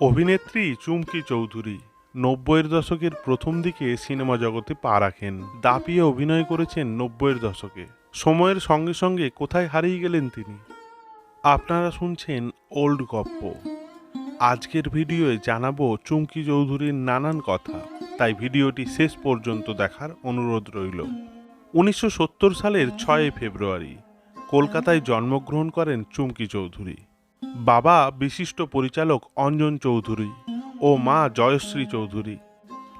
অভিনেত্রী চুমকি চৌধুরী নব্বইয়ের দশকের প্রথম দিকে সিনেমা জগতে পা রাখেন। দাপিয়ে অভিনয় করেছেন নব্বইয়ের দশকে। সময়ের সঙ্গে সঙ্গে কোথায় হারিয়ে গেলেন তিনি? আপনারা শুনছেন ওল্ড গপ্প। আজকের ভিডিওয়ে জানাব চুমকি চৌধুরীর নানান কথা। তাই ভিডিওটি শেষ পর্যন্ত দেখার অনুরোধ রইল। উনিশশো সত্তর সালের ছয় ফেব্রুয়ারি, কলকাতায় জন্মগ্রহণ করেন চুমকি চৌধুরী। বাবা বিশিষ্ট পরিচালক অঞ্জন চৌধুরী ও মা জয়শ্রী চৌধুরী।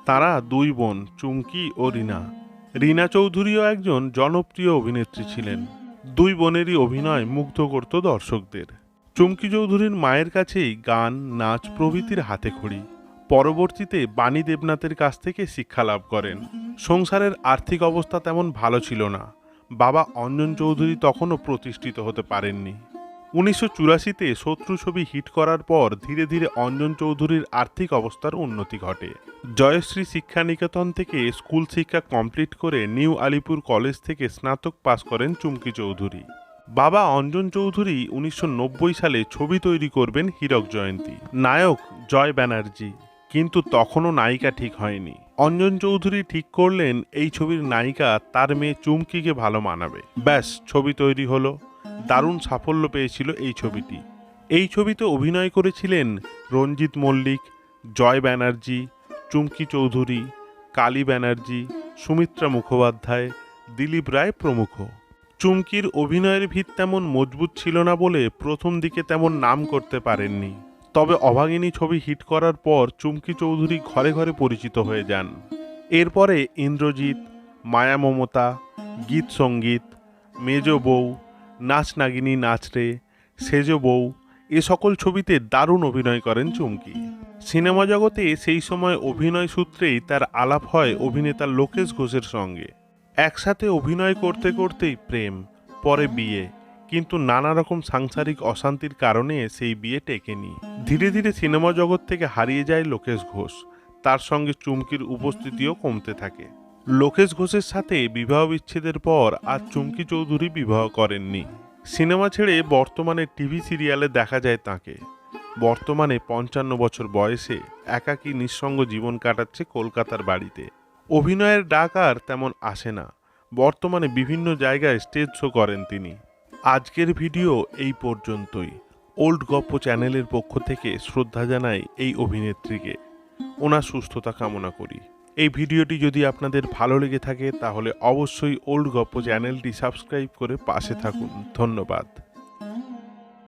তারা দুই বোন, চুমকি ও রিনা। রিনা চৌধুরীও একজন জনপ্রিয় অভিনেত্রী ছিলেন। দুই বোনেরই অভিনয় মুগ্ধ করত দর্শকদের। চুমকি চৌধুরীর মায়ের কাছেই গান, নাচ প্রভৃতির হাতে খড়ি। পরবর্তীতে বাণী দেবনাথের কাছ থেকে শিক্ষা লাভ করেন। সংসারের আর্থিক অবস্থা তেমন ভালো ছিল না। বাবা অঞ্জন চৌধুরী তখনও প্রতিষ্ঠিত হতে পারেননি। উনিশশো চুরাশিতে শত্রু ছবি হিট করার পর ধীরে ধীরে অঞ্জন চৌধুরীর আর্থিক অবস্থার উন্নতি ঘটে। জয়শ্রী শিক্ষা নিকেতন থেকে স্কুল শিক্ষা কমপ্লিট করে নিউ আলিপুর কলেজ থেকে স্নাতক পাশ করেন চুমকি চৌধুরী। বাবা অঞ্জন চৌধুরী উনিশশো নব্বই সালে ছবি তৈরি করবেন হীরক জয়ন্তী। নায়ক জয় ব্যানার্জি। কিন্তু তখনও নায়িকা ঠিক হয়নি। অঞ্জন চৌধুরী ঠিক করলেন, এই ছবির নায়িকা তার মেয়ে চুমকিকে ভালো মানাবে। ব্যাস, ছবি তৈরি হলো। দারুণ সাফল্য পেয়েছিল এই ছবিটি। এই ছবিতে অভিনয় করেছিলেন রঞ্জিত মল্লিক, জয় ব্যানার্জি, চুমকি চৌধুরী, কালী ব্যানার্জি, সুমিত্রা মুখোপাধ্যায়, দিলীপ রায় প্রমুখ। চুমকির অভিনয়ের ভিত তেমন মজবুত ছিল না বলে প্রথম দিকে তেমন নাম করতে পারেননি। তবে অভাগিনী ছবি হিট করার পর চুমকি চৌধুরী ঘরে ঘরে পরিচিত হয়ে যান। এরপরে ইন্দ্রজিৎ, মায়া মমতা, গীত সংগীত, মেজ বউ নাচ নাগিনী নাচরে সেজ বউ, এ সকল ছবিতে দারুণ অভিনয় করেন চুমকি। সিনেমা জগতে সেই সময় অভিনয় সূত্রেই তার আলাপ হয় অভিনেতা লোকেশ ঘোষের সঙ্গে। একসাথে অভিনয় করতে করতেই প্রেম, পরে বিয়ে, কিন্তু নানা রকম সাংসারিক অশান্তির কারণে সেই বিয়ে টেকেনি। ধীরে ধীরে সিনেমা জগৎ থেকে হারিয়ে যায় লোকেশ ঘোষ, তার সঙ্গে চুমকির উপস্থিতিও কমতে থাকে। লোকেশ ঘোষের সাথে বিবাহ বিচ্ছেদের পর আর চুমকি চৌধুরী বিবাহ করেননি। সিনেমা ছেড়ে বর্তমানে টিভি সিরিয়ালে দেখা যায় তাকে। বর্তমানে পঞ্চান্ন বছর বয়সে একাকী নিঃসঙ্গ জীবন কাটাচ্ছে কলকাতার বাড়িতে। অভিনয়ের ডাক আর তেমন আসে না। বর্তমানে বিভিন্ন জায়গায় স্টেজ শো করেন তিনি। আজকের ভিডিও এই পর্যন্তই। ওল্ড গপ্প চ্যানেলের পক্ষ থেকে শ্রদ্ধা জানাই এই অভিনেত্রীকে। ওনার সুস্থতা কামনা করি। এই ভিডিওটি যদি আপনাদের ভালো লেগে থাকে, তাহলে অবশ্যই ওল্ড গপ্প চ্যানেলটি সাবস্ক্রাইব করে পাশে থাকুন। ধন্যবাদ।